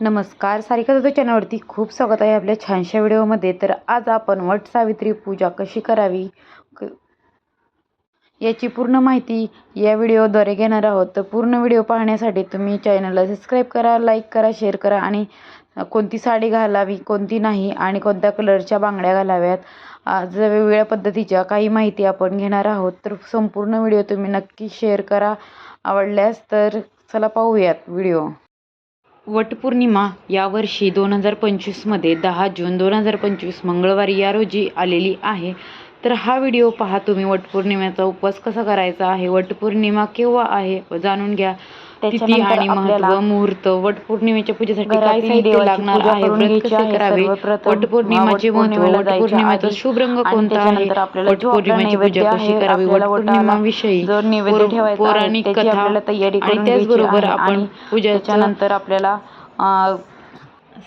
नमस्कार सारिका जाधव चॅनलवरती खूप स्वागत आहे आपल्या छानशा व्हिडिओमध्ये. तर आज आपण वट सावित्री पूजा कशी करावी? याची पूर्ण माहिती या व्हिडिओद्वारे घेणार आहोत. तर पूर्ण व्हिडिओ पाहण्यासाठी तुम्ही चॅनलला सबस्क्राईब करा लाईक करा शेअर करा आणि कोणती साडी घालावी कोणती नाही आणि कोणत्या कलरच्या बांगड्या घालाव्यात आज वेगवेगळ्या पद्धतीच्या काही माहिती आपण घेणार आहोत. तर संपूर्ण व्हिडिओ तुम्ही नक्की शेअर करा. आवडल्यास तर चला पाहूयात व्हिडिओ. वटपौर्णिमा यावर्षी दोन हजार पंचवीसमध्ये दहा जून दोन हजार पंचवीस मंगळवारी या रोजी आलेली आहे. तर हा व्हिडिओ पहा तुम्ही वटपौर्णिमेचा उपवास कसा करायचा आहे? वटपौर्णिमा केव्हा आहे? जाणून घ्या. तिथी त्याच्यानंतर आणि आपल्याला महत्त्व मुहूर्त वटपौर्णिमेच्या पूजेसाठी काय घरातील साहित्य देवाची लागणार पूजा आहे. करून व्रत घ्यायची कसे आहे करावे. सर्वप्रथम. वटपौर्णिमेचे महत्त्व वटपौर्णिमेला जायच्या वटपौर्णिमेचा आधी शुभ रंग आणि कोणता आहे? त्याच्यानंतर आपल्याला जो आपला वटपौर्णिमेची पूजा कशी आहे, करावी? आपल्याला वटपौर्णिमाविषयी जो नैवेद्य पौर- ठेवायचा आहे, पौराणिक त्याची कथा आपल्याला तयारी आणि करून घ्यायची त्याचबरोबर आहे आपण आणि पूजेचं त्याच्यानंतर आपल्याला अं,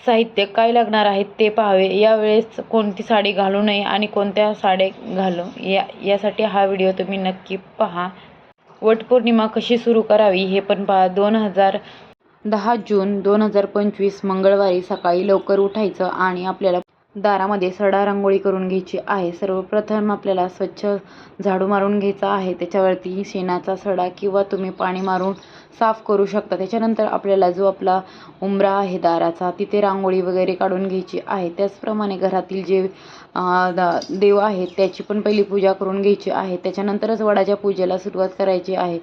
साहित्य काय लागणार आहेत ते पाहावे. यावेळेस कोणती साडी घालू नये आणि कोणत्या साड्या घालू? या यासाठी हा व्हिडिओ तुम्ही नक्की पहा. वटपौर्णिमा कशी सुरू करावी हे पण पहा. दोन हजार दहा जून दोन हजार पंचवीस मंगळवारी सकाळी लवकर उठायचं आणि आपल्याला दारामध्ये सडा रांगोळी करून घ्यायची आहे. सर्वप्रथम आपल्याला स्वच्छ झाडू मारून घ्यायचा आहे. त्याच्यावरती शेणाचा सडा किंवा तुम्ही पाणी मारून साफ करू शकता. त्याच्यानंतर आपल्याला जो आपला उंबरा आहे दाराचा तिथे रांगोळी वगैरे काढून घ्यायची आहे. त्याचप्रमाणे घरातील जे देव आहेत त्याची पण पहिली पूजा करून घ्यायची आहे. त्याच्यानंतरच वडाच्या पूजेला सुरुवात करायची आहे.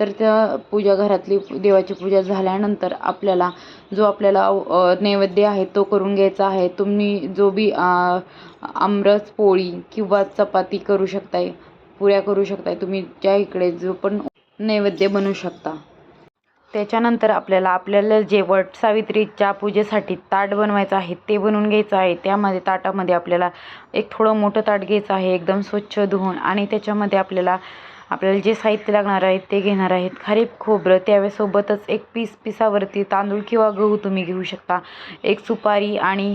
तर त्या पूजा घरातली देवाची पूजा झाल्यानंतर आपल्याला जो आपल्याला नैवेद्य आहे तो करून घ्यायचा आहे. तुम्ही जो बी आमरस पोळी किंवा चपाती करू शकताय पुऱ्या करू शकताय तुम्ही ज्या इकडे जो पण नैवेद्य बनवू शकता. त्याच्यानंतर आपल्याला आपल्याला जे वट सावित्रीच्या पूजेसाठी ताट बनवायचं आहे ते बनवून घ्यायचं आहे. त्यामध्ये ताटामध्ये आपल्याला एक थोडं मोठं ताट घ्यायचं आहे एकदम स्वच्छ धुवून. आणि त्याच्यामध्ये आपल्याला आपल्याला जे साहित्य लागणार आहे ते घेणार आहेत. खरीप खोबरं त्यावेळेसोबतच एक पीस पिसावरती तांदूळ किंवा गहू तुम्ही घेऊ शकता. एक सुपारी आणि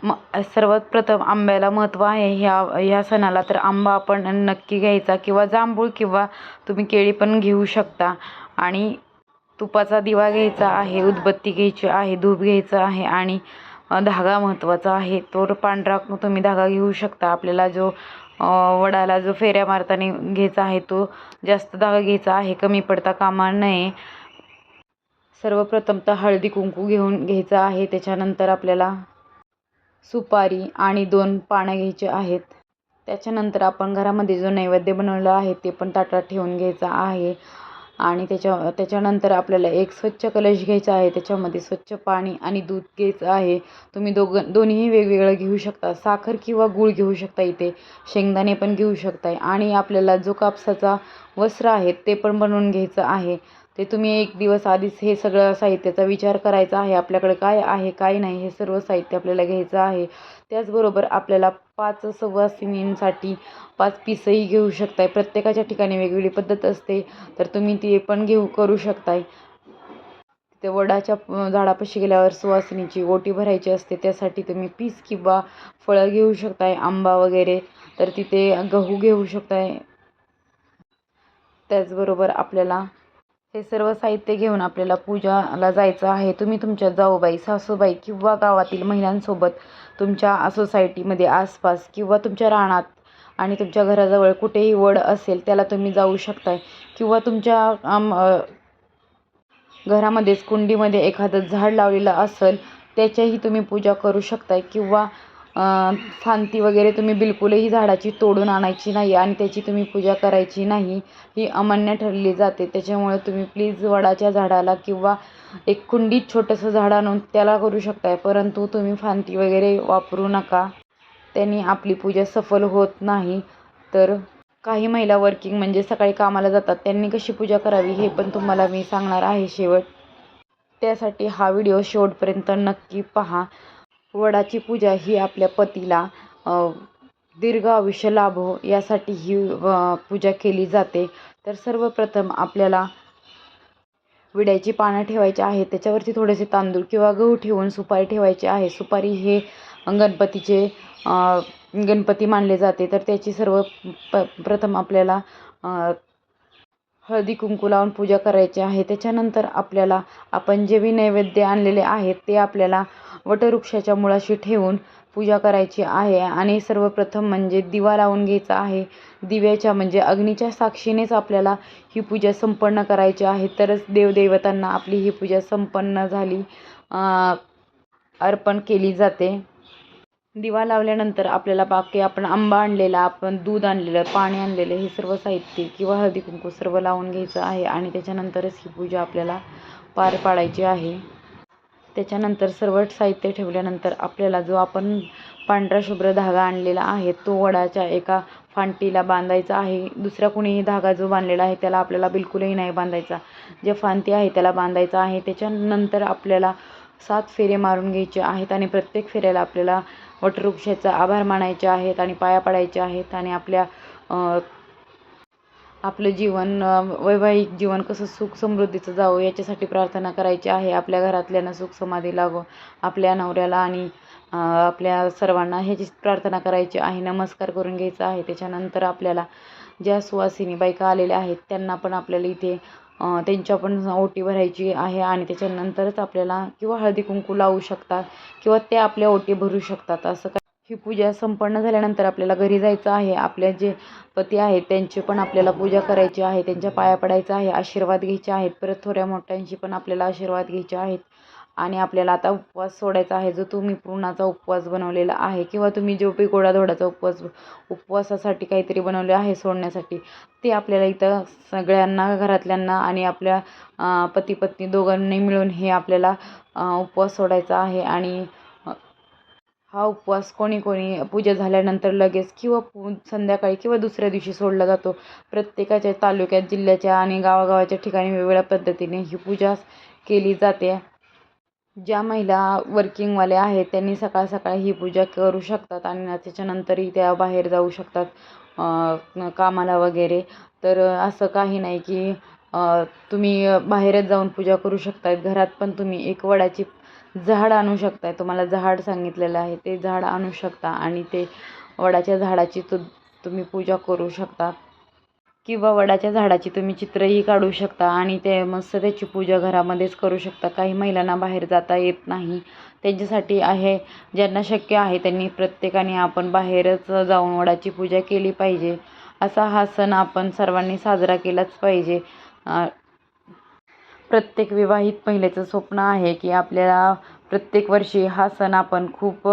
म सर्वात प्रथम आंब्याला महत्त्व आहे. ह्या ह्या सणाला तर आंबा आपण नक्की घ्यायचा किंवा जांभूळ किंवा तुम्ही केळी पण घेऊ शकता. आणि तुपाचा दिवा घ्यायचा आहे उदबत्ती घ्यायची आहे धूप घ्यायचं आहे आणि धागा महत्त्वाचा आहे. तो पांढरा तुम्ही धागा घेऊ शकता. आपल्याला जो वडाला जो फेऱ्या मारताना घ्यायचा आहे तो जास्त धागा घ्यायचा आहे. कमी पडता कामा नये. सर्वप्रथम तर हळदी कुंकू घेऊन घ्यायचं आहे. त्याच्यानंतर आपल्याला सुपारी आणि दोन पानं घ्यायचे आहेत. त्याच्यानंतर आपण घरामध्ये जो नैवेद्य बनवला आहे ते पण ताटात ठेवून घ्यायचा आहे. आणि त्याच्या त्याच्यानंतर आपल्याला एक स्वच्छ कलश घ्यायचा आहे त्याच्यामध्ये स्वच्छ पाणी आणि दूध घ्यायचं आहे. तुम्ही दोघं दोन्हीही वेगवेगळं घेऊ शकता. साखर किंवा गूळ घेऊ शकता इथे. शेंगदाणे पण घेऊ शकताय. आणि आपल्याला जो कापसाचा वस्त्र आहे ते पण बनवून घ्यायचं आहे. ते तुम्ही एक दिवस आधीच हे सगळं साहित्याचा विचार करायचा आहे. आपल्याकडे काय आहे काय नाही हे सर्व साहित्य आपल्याला घ्यायचं आहे. त्याचबरोबर आपल्याला पाच सव्वासिनींसाठी पाच पिसंही घेऊ शकताय. प्रत्येकाच्या ठिकाणी वेगवेगळी पद्धत असते. तर तुम्ही ती पण घेऊ करू शकताय. ते वडाच्या झाडापाशी गेल्यावर सुवासिनीची ओटी भरायची असते. त्यासाठी तुम्ही पीस किंवा फळं घेऊ शकताय आंबा वगैरे. तर तिथे गहू घेऊ शकताय. त्याचबरोबर आपल्याला हे सर्व साहित्य घेऊन आपल्याला पूजाला जायचं आहे. तुम्ही तुमच्या जाऊबाई सासूबाई किंवा गावातील महिलांसोबत तुमच्या सोसायटीमध्ये आसपास किंवा तुमच्या रानात आणि तुमच्या घराजवळ कुठेही वड असेल त्याला तुम्ही जाऊ शकताय. किंवा तुमच्या आम घरामध्येच कुंडीमध्ये एखादं झाड लावलेलं असेल त्याच्याही तुम्ही पूजा करू शकताय. किंवा फांती वगैरे तुम्ही बिलकुलही झाडाची तोडून आणायची नाही आणि त्याची तुम्ही पूजा करायची नाही. ही अमान्य ठरली जाते. त्याच्यामुळे तुम्ही प्लीज वडाच्या झाडाला किंवा एक कुंडीत छोटंसं झाड आणून त्याला करू शकताय. परंतु तुम्ही फांती वगैरे वापरू नका. त्यांनी आपली पूजा सफल होत नाही. तर काही महिला वर्किंग म्हणजे सकाळी कामाला जातात. त्यांनी कशी पूजा करावी हे पण तुम्हाला मी सांगणार आहे शेवट. त्यासाठी हा व्हिडिओ शेवटपर्यंत नक्की पहा. वडाची पूजा ही आपल्या पतीला दीर्घ आयुष्य लाभो यासाठी ही पूजा केली जाते. तर सर्वप्रथम आपल्याला विड्याची पानं ठेवायची आहेत. त्याच्यावरती थोडेसे तांदूळ किंवा गहू ठेवून सुपारी ठेवायची आहे. सुपारी हे गणपतीचे गणपती मानले जाते. तर त्याची सर्व प प्रथम आपल्याला हळदी कुंकू लावून पूजा करायची आहे. त्याच्यानंतर आपल्याला आपण जे बी नैवेद्य आणलेले आहेत ते आपल्याला वटवृक्षाच्या मुळाशी ठेवून पूजा करायची आहे. आणि सर्वप्रथम म्हणजे दिवा लावून घ्यायचा आहे. दिव्याच्या म्हणजे अग्नीच्या साक्षीनेच आपल्याला ही पूजा संपन्न करायची आहे. तरच देवदेवतांना आपली ही पूजा संपन्न झाली अर्पण केली जाते. दिवा लावल्यानंतर आपल्याला बाकी आपण आंबा आणलेला आपण दूध आणलेलं पाणी आणलेलं हे सर्व साहित्य किंवा हळदी कुंकू सर्व लावून घ्यायचं आहे आणि त्याच्यानंतरच ही पूजा आपल्याला पार पाडायची आहे. त्याच्यानंतर सर्व साहित्य ठेवल्यानंतर आपल्याला जो आपण पांढरा शुभ्र धागा आणलेला आहे तो वडाच्या एका फांटीला बांधायचा आहे. दुसरा कुणीही धागा जो बांधलेला आहे त्याला आपल्याला बिलकुलही नाही बांधायचा. जे फांती आहे त्याला बांधायचा आहे. त्याच्यानंतर आपल्याला सात फेरे मारून घ्यायचे आहेत आणि प्रत्येक फेऱ्याला आपल्याला वटवृक्षाचा आभार मानायचे आहेत आणि पाया पडायचे आहेत आणि आपल्या आपलं जीवन वैवाहिक जीवन कसं सुख समृद्धीचं जावं याच्यासाठी प्रार्थना करायची आहे. आपल्या घरातल्यांना सुख समाधी लाभो आपल्या नवऱ्याला आणि आपल्या सर्वांना ह्याची प्रार्थना करायची आहे. नमस्कार करून घ्यायचा आहे. त्याच्यानंतर आपल्याला ज्या सुवासिनी बायका आलेल्या आहेत त्यांना पण आपल्याला इथे त्यांच्या पण ओटी भरायची आहे आणि त्याच्यानंतरच आपल्याला किंवा हळदी कुंकू लावू शकतात किंवा ते आपल्या ओटी भरू शकतात. असं काय? ही पूजा संपन्न झाल्यानंतर आपल्याला घरी जायचं आहे. आपल्या जे पती आहेत त्यांची पण आपल्याला पूजा करायची आहे. त्यांच्या पाया पडायचं आहे. आशीर्वाद घ्यायचे आहेत. परत थोड्या मोठ्यांशी पण आपल्याला आशीर्वाद घ्यायचे आहेत. आणि आपल्याला आता उपवास सोडायचा आहे जो तुम्ही पूर्णाचा उपवास बनवलेला आहे किंवा तुम्ही जो पिकोडा गोडाधोडाचा उपवास उपवासासाठी काहीतरी बनवले आहे सोडण्यासाठी ते आपल्याला इथं सगळ्यांना घरातल्यांना आणि आपल्या पती पत्नी दोघांनी मिळून हे आपल्याला उपवास सोडायचा आहे. आणि हा उपवास कोणी कोणी पूजा झाल्यानंतर लगेच किंवा पू संध्याकाळी किंवा दुसऱ्या दिवशी सोडला जातो. प्रत्येकाच्या तालुक्यात जिल्ह्याच्या आणि गावागावाच्या ठिकाणी वेगवेगळ्या पद्धतीने ही पूजा केली जाते. ज्या महिला वर्किंगवाल्या आहेत त्यांनी सकाळ सकाळ ही पूजा करू शकतात आणि त्याच्यानंतरही त्या बाहेर जाऊ शकतात कामाला वगैरे. तर असं काही नाही की तुम्ही बाहेरच जाऊन पूजा करू शकतात घरात पण तुम्ही एक वडाची झाड आणू शकताय. तुम्हाला झाड सांगितलेलं आहे ते झाड आणू शकता आणि ते वडाच्या झाडाची तु तुम्ही पूजा करू शकता. किंवा वडाच्या झाडाची तुम्ही चित्रही काढू शकता आणि ते मस्त त्याची पूजा घरामध्येच करू शकता. काही महिलांना बाहेर जाता येत नाही. त्यांच्यासाठी आहे ज्यांना शक्य आहे त्यांनी प्रत्येकाने आपण बाहेरच जाऊन वडाची पूजा केली पाहिजे. असा हा सण आपण सर्वांनी साजरा केलाच पाहिजे. प्रत्येक विवाहित महिलेचं स्वप्न आहे की आपल्याला प्रत्येक वर्षी हा सण आपण खूप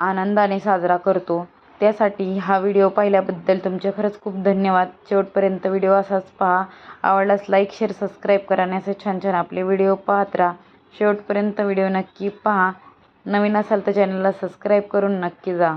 आनंदाने साजरा करतो. त्यासाठी हा व्हिडिओ पाहिल्याबद्दल तुमचे खरंच खूप धन्यवाद. शेवटपर्यंत व्हिडिओ असाच पहा. आवडल्यास लाईक शेअर सबस्क्राईब करा आणि असे छान छान आपले व्हिडिओ पाहत राहा. शेवटपर्यंत व्हिडिओ नक्की पहा. नवीन असाल तर चॅनलला सबस्क्राईब करून नक्की जा.